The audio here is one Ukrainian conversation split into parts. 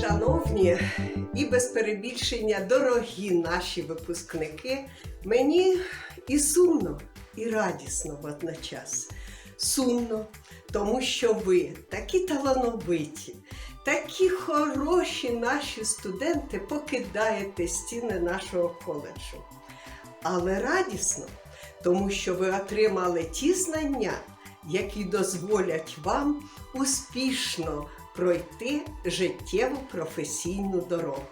Шановні і без перебільшення дорогі наші випускники, мені і сумно, і радісно водночас. Сумно, тому що ви такі талановиті, такі хороші наші студенти покидаєте стіни нашого коледжу. Але радісно, тому що ви отримали ті знання, які дозволять вам успішно пройти життєву професійну дорогу.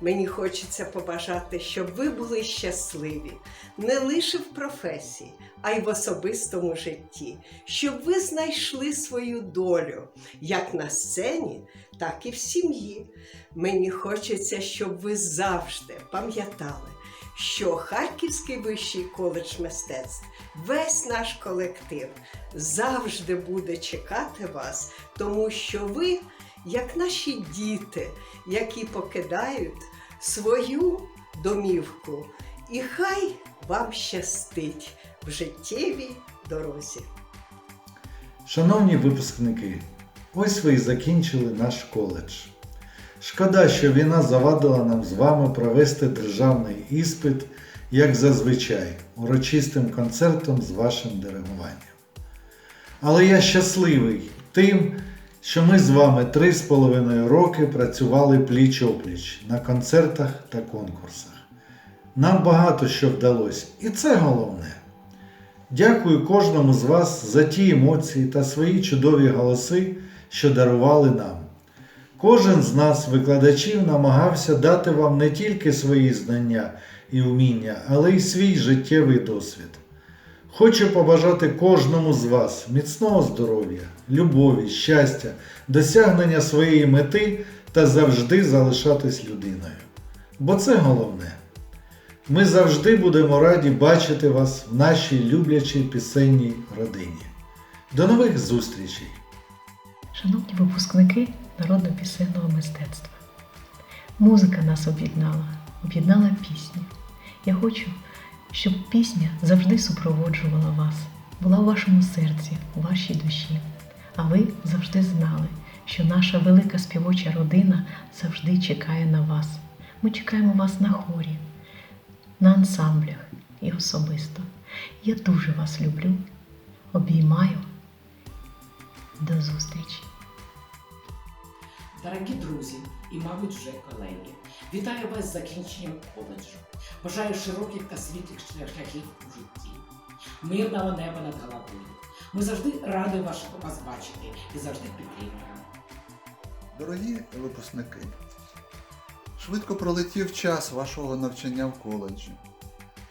Мені хочеться побажати, щоб ви були щасливі не лише в професії, а й в особистому житті, щоб ви знайшли свою долю як на сцені, так і в сім'ї. Мені хочеться, щоб ви завжди пам'ятали, що Харківський вищий коледж мистецтв, весь наш колектив завжди буде чекати вас, тому що ви, як наші діти, які покидають свою домівку, і хай вам щастить в життєвій дорозі. Шановні випускники, ось ви і закінчили наш коледж. Шкода, що війна завадила нам з вами провести державний іспит, як зазвичай, урочистим концертом з вашим диригуванням. Але я щасливий тим, що ми з вами три з половиною роки працювали пліч-опліч на концертах та конкурсах. Нам багато що вдалося, і це головне. Дякую кожному з вас за ті емоції та свої чудові голоси, що дарували нам. Кожен з нас, викладачів, намагався дати вам не тільки свої знання і вміння, але й свій життєвий досвід. Хочу побажати кожному з вас міцного здоров'я, любові, щастя, досягнення своєї мети та завжди залишатись людиною. Бо це головне. Ми завжди будемо раді бачити вас в нашій люблячій пісенній родині. До нових зустрічей! Шановні випускники народно-пісенного мистецтва, музика нас об'єднала, об'єднала пісня. Я хочу, щоб пісня завжди супроводжувала вас, була у вашому серці, у вашій душі. А ви завжди знали, що наша велика співоча родина завжди чекає на вас. Ми чекаємо вас на хорі, на ансамблях і особисто. Я дуже вас люблю, обіймаю. До зустрічі! Дорогі друзі і, мабуть, вже колеги, вітаю вас з закінченням коледжу. Бажаю широких та світлих шляхів у житті, мирного неба над головою. Ми завжди раді вас бачити і завжди підтримуємо. Дорогі випускники, швидко пролетів час вашого навчання в коледжі.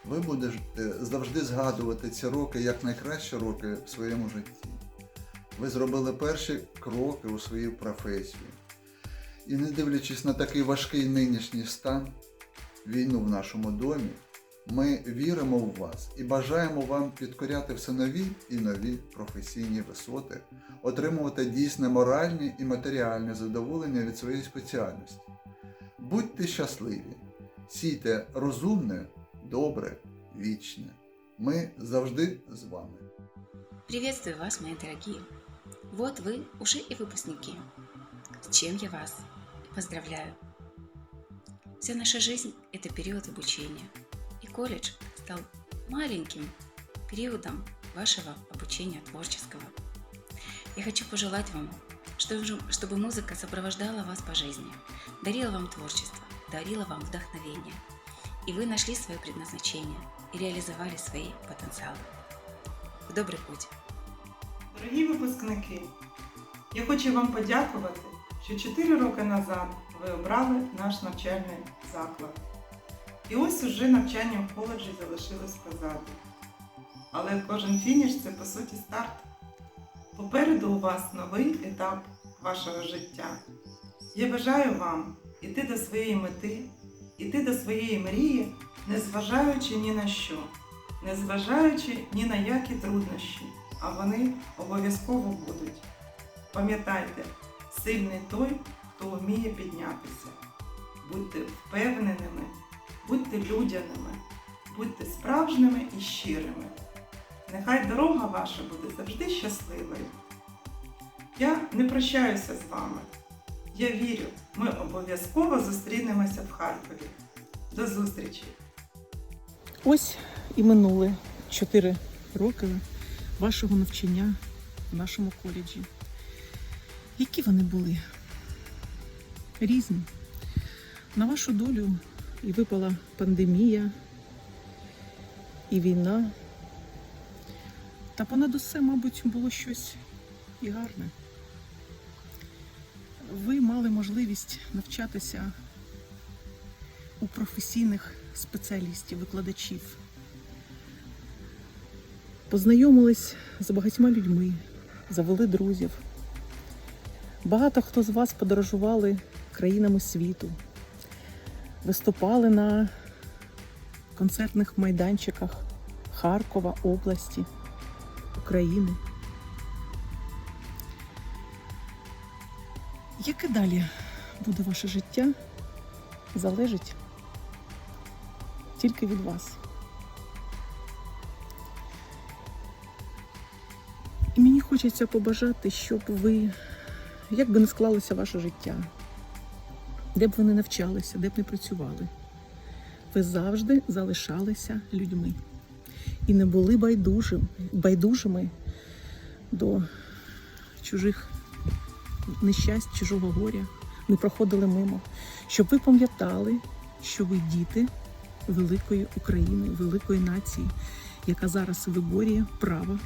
Ви будете завжди згадувати ці роки як найкращі роки в своєму житті. Ви зробили перші кроки у свою професію. І не дивлячись на такий важкий нинішній стан, війну в нашому домі, ми віримо в вас і бажаємо вам підкоряти все нові і нові професійні висоти, отримувати дійсне моральні і матеріальне задоволення від своєї спеціальності. Будьте щасливі, сійте розумне, добре, вічне. Ми завжди з вами. Приветствую вас, мои дорогие! Вот вы уже и выпускники. С чем я вас поздравляю! Вся наша жизнь – это период обучения, и колледж стал маленьким периодом вашего обучения творческого. Я хочу пожелать вам, что- чтобы музыка сопровождала вас по жизни, дарила вам творчество, дарила вам вдохновение, и вы нашли свое предназначение и реализовали свои потенциалы. В добрый путь! Дорогі випускники, я хочу вам подякувати, що 4 роки назад ви обрали наш навчальний заклад. І ось уже навчання в коледжі залишилось позаду. Але кожен фініш це по суті старт. Попереду у вас новий етап вашого життя. Я бажаю вам іти до своєї мети, іти до своєї мрії, незважаючи ні на що, незважаючи ні на які труднощі, а вони обов'язково будуть. Пам'ятайте, сильний той, хто вміє піднятися. Будьте впевненими, будьте людяними, будьте справжніми і щирими. Нехай дорога ваша буде завжди щасливою. Я не прощаюся з вами. Я вірю, ми обов'язково зустрінемося в Харкові. До зустрічі! Ось і минули 4 роки вашого навчання в нашому коледжі. Які вони були? Різні. На вашу долю і випала пандемія, і війна. Та понад усе, мабуть, було щось і гарне. Ви мали можливість навчатися у професійних спеціалістів, викладачів. Познайомились з багатьма людьми, завели друзів. Багато хто з вас подорожували країнами світу, виступали на концертних майданчиках Харкова, області, України. Яке далі буде ваше життя, залежить тільки від вас. І мені хочеться побажати, щоб ви, як би не склалося ваше життя, де б ви не навчалися, де б не працювали, ви завжди залишалися людьми і не були байдужим, байдужими до чужих нещасть, чужого горя, не проходили мимо, щоб ви пам'ятали, що ви діти великої України, великої нації, яка зараз виборює право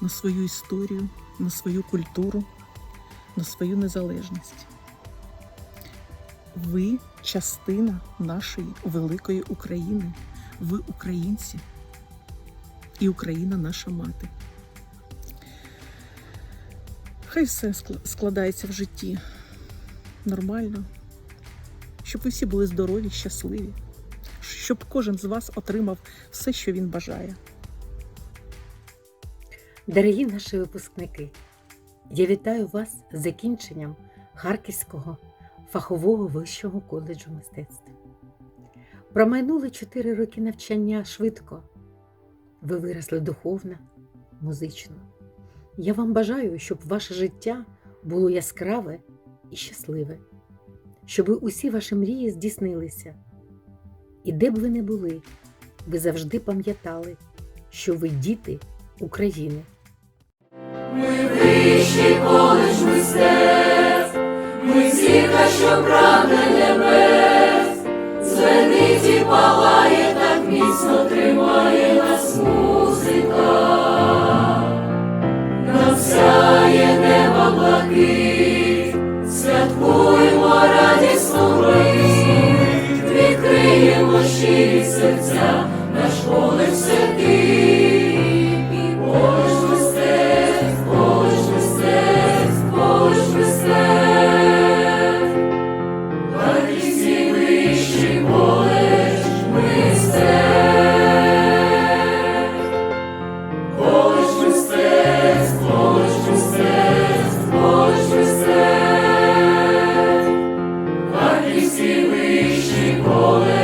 на свою історію, на свою культуру, на свою незалежність. Ви частина нашої великої України. Ви українці. І Україна наша мати. Хай все скла- складається в житті нормально, щоб ви всі були здорові, щасливі, щоб кожен з вас отримав все, що він бажає. Дорогі наші випускники, я вітаю вас з закінченням Харківського фахового вищого коледжу мистецтв. Промайнули 4 роки навчання швидко. Ви виросли духовно, музично. Я вам бажаю, щоб ваше життя було яскраве і щасливе, щоб усі ваші мрії здійснилися. І де б ви не були, ви завжди пам'ятали, що ви діти України. Ми коледж мистецтв, ми зірка, що прагне небес, звенить палає, так міцно тримає нас музика, нам сяє неба блакит, святкуємо радісну мить, відкриємо щирі серця, call.